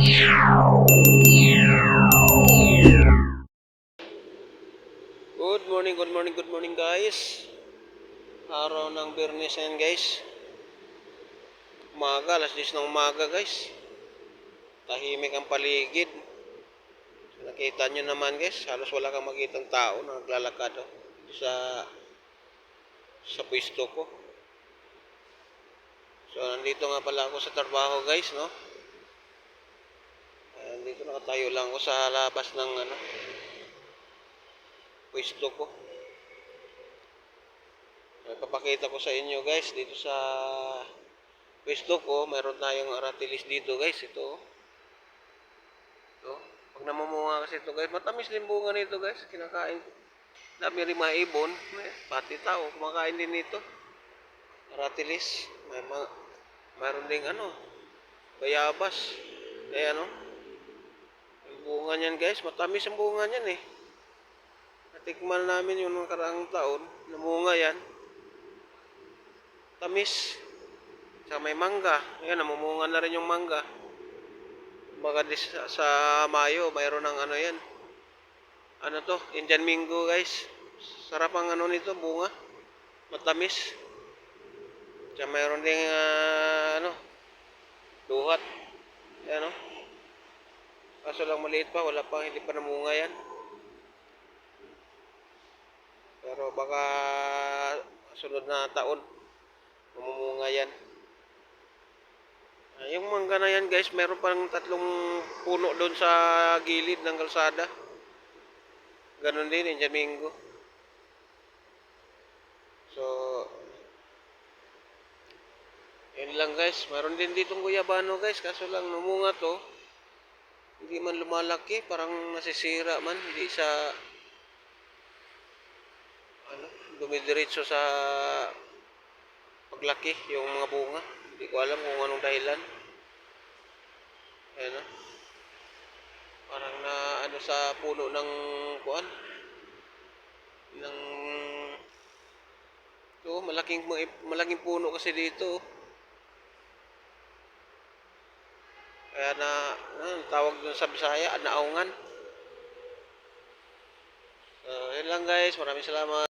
Good morning, good morning, good morning guys. Araw ng Bernes yan guys. Umaga, alas 10 ng umaga guys. Tahimik ang paligid. So, nakita nyo naman guys, halos wala kang makitang tao na naglalakad oh, sa sa pwesto ko. So nandito nga pala ako sa trabaho guys, no? Dito nakatayo lang ako sa labas ng ano pwesto ko. Ipapakita ko sa inyo guys dito sa pwesto ko, mayroon tayong aratilis dito guys, ito. Ito. Pag namumunga kasi ito guys, matamis din bunga nito guys, kinakain ko. Dami rin mga ibon, pati tao, kumakain din nito. Aratilis, may mga, mayroon ding ano, bayabas. Eh ano, bunga niyan guys, matamis ang bunga niyan eh. Natikman namin yung mga karaang taon, namunga yan. Tamis. Sa may mangga. Ayan, namumunga na rin yung mangga. Baka sa Mayo, mayroon ng ano yan. Ano to? Indian Mingo guys. Sarap ang ano nito, bunga. Matamis. Tsaka mayroon ding ah, ano, duhat. Kaso lang maliit pa, wala pa, hindi pa namunga yan. Pero baka sunod na taon, mamumunga yan. Ah, yung mangga na yan guys, meron pang tatlong puno doon sa gilid ng kalsada. Ganon din, Indian Mingo. So, yun lang guys. Meron din ditong guyabano guys. Kaso lang numunga to. Hindi man lumalaki. Parang nasisira man. Hindi sa ano, dumidiretso sa paglaki yung mga bunga. Hindi ko alam kung anong dahilan. Ayan o. Parang na ano sa puno ng kuan. Ng ito, malaking malaking puno kasi dito. oh. Kaya na, ano, tawag dun sa Bisaya, naungan. So, yun lang guys. Maraming salamat.